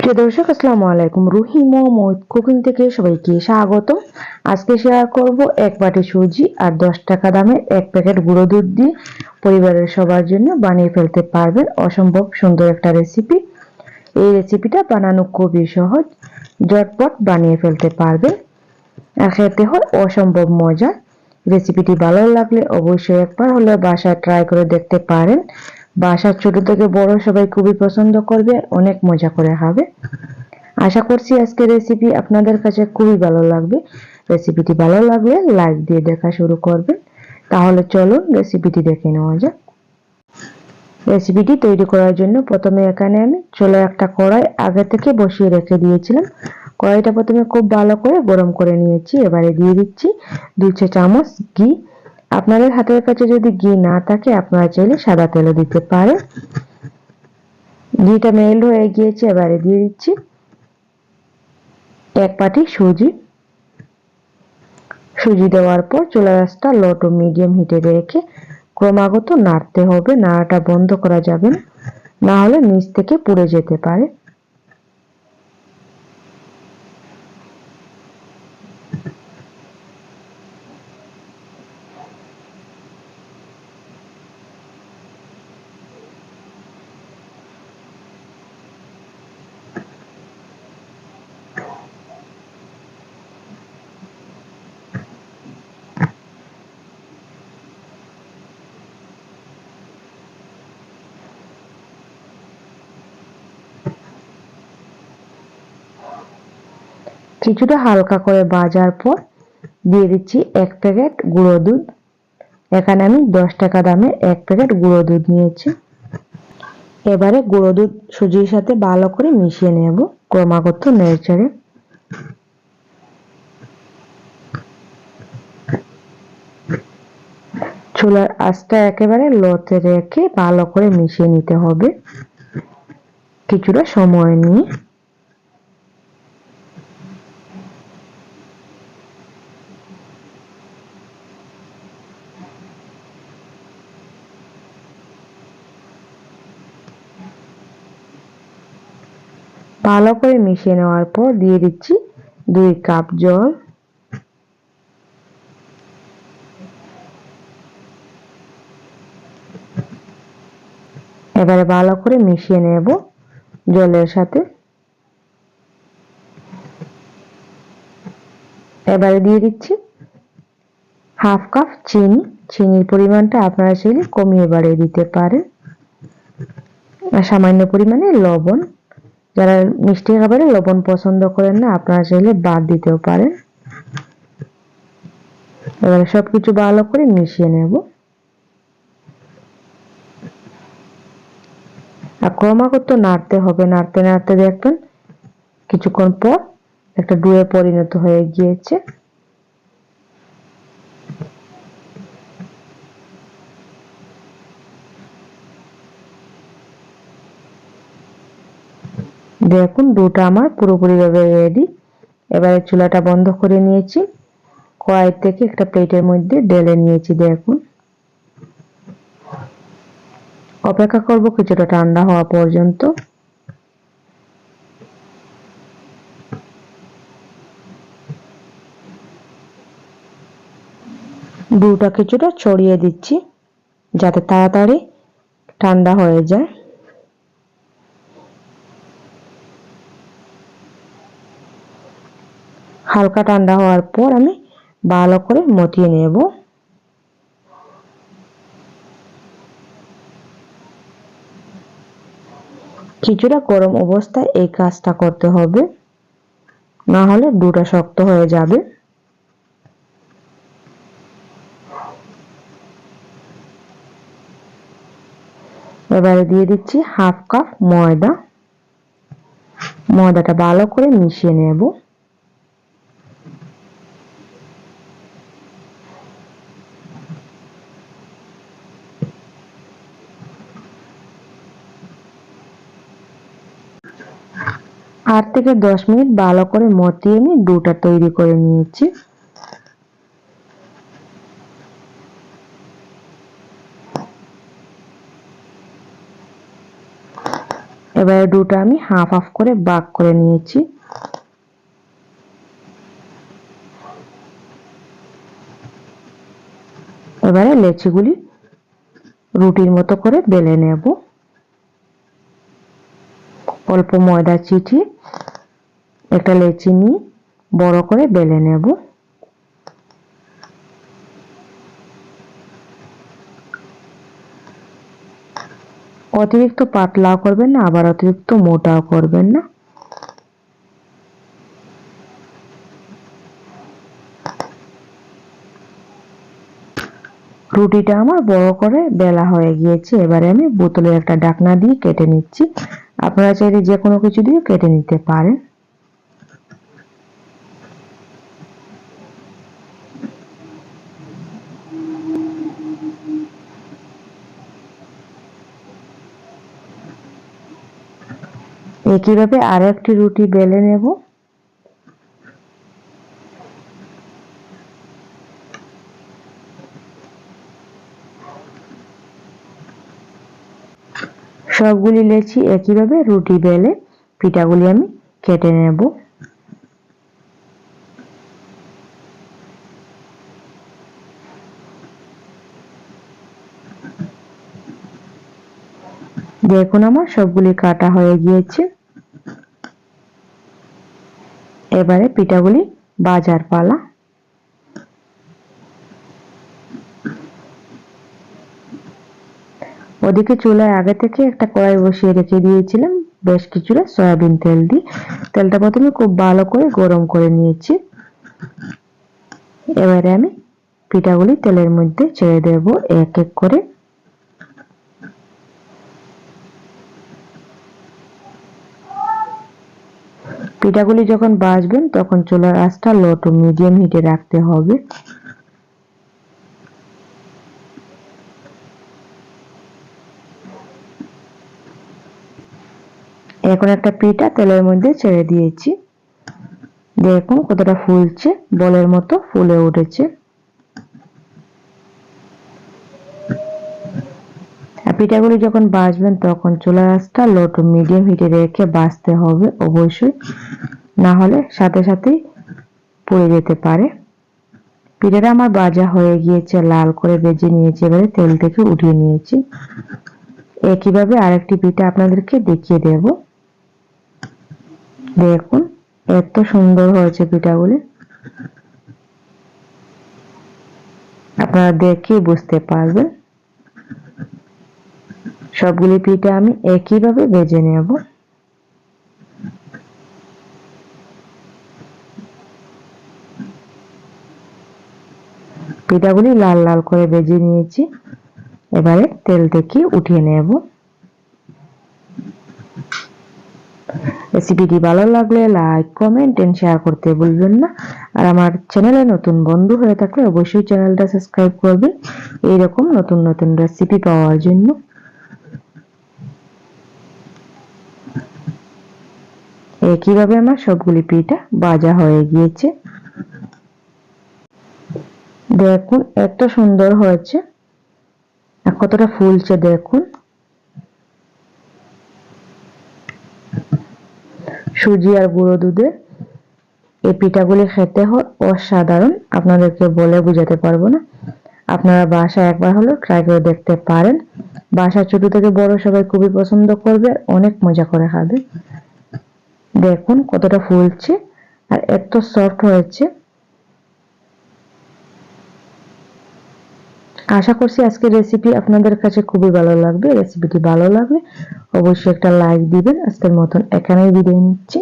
প্রিয় দর্শক, আসসালামু আলাইকুম। রুহি মোহাম্মদ কুকিং থেকে সবাইকে স্বাগত আজকে শেয়ার করব এক বাটি সুজি আর দশ টাকা দামের এক প্যাকেট গুঁড়ো দুধ দিয়ে পরিবারের সবার জন্য বানিয়ে ফেলতে পারবেন অসম্ভব সুন্দর একটা রেসিপি এই রেসিপিটা বানানো খুবই সহজ। ঝটপট বানিয়ে ফেলতে পারবেন। আর খেতে হয় অসম্ভব মজা। রেসিপিটি ভালো লাগলে অবশ্যই একবার হলে বাসায় ট্রাই করে দেখতে পারেন। বাসার ছোট থেকে বড় সবাই খুবই পছন্দ করবে, অনেক মজা করে খাবে। আশা করছি আজকে রেসিপি আপনাদের কাছে খুবই ভালো লাগবে। রেসিপিটি ভালো লাগলে লাইক দিয়ে দেখা শুরু করবেন। তাহলে চলুন রেসিপিটি দেখে নেওয়া যাক। রেসিপিটি তৈরি করার জন্য প্রথমে এখানে আমি চলে একটা কড়াই আগে থেকে বসিয়ে রেখে দিয়েছিলাম। কড়াইটা প্রথমে খুব ভালো করে গরম করে নিয়েছি, এবারে দিয়ে দিচ্ছি দুই চামচ ঘি। আপনাদের হাতের কাছে যদি ঘি না থাকে, আপনারা চাইলে সাদা তেলও দিতে পারেন। ঘিটা মেল্ট হয়ে গিয়েছে, এবারে দিয়ে দিচ্ছি এক পাটি সুজি। সুজি দেওয়ার পর চুলা গাছটা লো টু মিডিয়াম হিটে রেখে ক্রমাগত নাড়তে হবে। নাড়াটা বন্ধ করা যাবে না। না হলে নিচ থেকে পুড়ে যেতে পারে। কিছুটা হালকা করে ভাজার পর দিয়ে দিচ্ছি এক প্যাকেট গুঁড়ো দুধ। এখানে আমি দশ টাকা দামে এক প্যাকেট গুঁড়ো দুধ নিয়েছি। এবারে গুঁড়ো দুধ সুজির সাথে ভালো করে মিশিয়ে নেব ক্রমাগত নেড়েচেড়ে। চুলার আঁচটা একেবারে লোতে রেখে ভালো করে মিশিয়ে নিতে হবে। কিছুটা সময় নিয়ে ভালো করে মিশিয়ে নেওয়ার পর দিয়ে দিচ্ছি দুই কাপ জল। এবারে ভালো করে মিশিয়ে নেব জলের সাথে। এবারে দিয়ে দিচ্ছি হাফ কাপ চিনি। চিনির পরিমাণটা আপনারা চাইলে কমিয়ে বাড়িয়ে দিতে পারেন। সামান্য পরিমাণে লবণ। যারা মিষ্টি খাবারে লবণ পছন্দ করেন না, আপনারা চাইলে বাদ দিতেও পারেন। এবারে সবকিছু ভালো করে মিশিয়ে নেব। আর ক্রমাগত নাড়তে হবে, নাড়তে নাড়তে দেখবেন কিছুক্ষণ পর একটা ডুয়ে পরিণত হয়ে গিয়েছে। দেখুন দুটা আমার পুরোপুরিভাবে রেডি এবারে চুলাটা বন্ধ করে নিয়েছি। কড়াই থেকে একটা প্লেটের মধ্যে ঢেলে নিয়েছি দেখুন। অপেক্ষা করব কিছুটা ঠান্ডা হওয়া পর্যন্ত। দুটা কিছুটা ছড়িয়ে দিচ্ছি যাতে তাড়াতাড়ি ঠান্ডা হয়ে যায়। হালকা ঠান্ডা হওয়ার পর আমি ভালো করে মতিয়ে নেব। কিছুটা গরম অবস্থায় এই কাজটা করতে হবে, না হলে দুটা শক্ত হয়ে যাবে। এবারে দিয়ে দিচ্ছি হাফ কাপ ময়দা। ময়দাটা ভালো করে মিশিয়ে নেব। আট থেকে দশ মিনিট ভালো করে মতিয়ে নিয়ে ডোটা তৈরি করে নিয়েছি। এবারে দুটো আমি হাফ হাফ করে বাক করে নিয়েছি। এবারে লেচিগুলি রুটির মতো করে বেলে নেব। অল্প ময়দা চিঠি, একটা লেচি নিয়ে বড় করে বেলে নেব। অতিরিক্ত পাতলাও করবেন না, আবার অতিরিক্ত মোটাও করবেন না। রুটিটা আমার বড় করে বেলা হয়ে গিয়েছে, এবারে আমি বোতলের একটা ডাকনা দিয়ে কেটে নিচ্ছি। আপনারা চাইলে যে কোনো কিছু দিয়ে কেটে নিতে পারেন। একইভাবে আর একটি রুটি বেলে নেব? সবগুলি লেচি একইভাবে রুটি বেলে পিঠাগুলি আমি কেটে নেব। দেখুন আমার সবগুলি কাটা হয়ে গিয়েছে। এবারে পিঠাগুলি বাজার পালা ওদিকে চুলায় আগে থেকে একটা কড়াই বসিয়ে রেখে দিয়েছিলাম, বেশ কিছুটা সয়াবিন তেল দিয়ে। তেলটা প্রথমে খুব ভালো করে গরম করে নিয়েছি। এবারে আমি পিঠাগুলি তেলের মধ্যে ছেড়ে দেব এক এক করে। পিঠাগুলি যখন বাজবেন, তখন চুলার আঁচটা লো টু মিডিয়াম হিটে রাখতে হবে। এখন একটা পিঠা তেলের মধ্যে ছেড়ে দিয়েছি। দেখুন কতটা ফুলছে, বলের মতো ফুলে উঠেছে। পিঠাগুলি যখন বাজবেন তখন চুলার আঁচটা লো টু মিডিয়াম হিটে রেখে বাজতে হবে অবশ্যই। না হলে সাথে সাথেই পড়ে যেতে পারে। পিঠাটা আমার বাজা হয়ে গিয়েছে, লাল করে বেজে নিয়েছি, এবারে তেল থেকে উঠিয়ে নিয়েছি। একইভাবে আরেকটি পিঠা আপনাদেরকে দেখিয়ে দেব। দেখুন, এত সুন্দর হয়েছে পিঠাগুলি আপনারা দেখে বুঝতে পারবেন। সবগুলি পিঠা আমি একইভাবে ভেজে নেব। পিঠাগুলি লাল লাল করে ভেজে নিয়েছি। এবারে তেল থেকে উঠিয়ে নেব। রেসিপিটি ভালো লাগলে লাইক কমেন্ট এন্ড শেয়ার করতে ভুলবেন না। আর আমার চ্যানেলে নতুন বন্ধু হয়ে থাকলে অবশ্যই চ্যানেলটা সাবস্ক্রাইব করবেন। এইরকম নতুন নতুন রেসিপি পাওয়ার জন্য। একইভাবে আমার সবগুলি পিঠা বাজা হয়ে গিয়েছে? দেখুন, এত সুন্দর হয়েছে। কতটা ফুলছে, দেখুন। সুজি আর গুঁড়ো দুধে এই পিঠাগুলি খেতে হয় অসাধারণ। আপনাদেরকে বলে বুঝাতে পারব না। আপনারা বাসা একবার হলো ট্রাই করে দেখতে পারেন। বাসা ছোট থেকে বড় সবাই খুবই পছন্দ করবে অনেক মজা করে খাবে। দেখুন কতটা ফুলছে আর এত সফট হয়েছে। আশা করছি আজকের রেসিপি আপনাদের কাছে খুবই ভালো লাগবে। রেসিপিটি ভালো লাগলে অবশ্যই একটা লাইক দিবেন। আজকের মতন এখানেই বিদায় নিচ্ছি।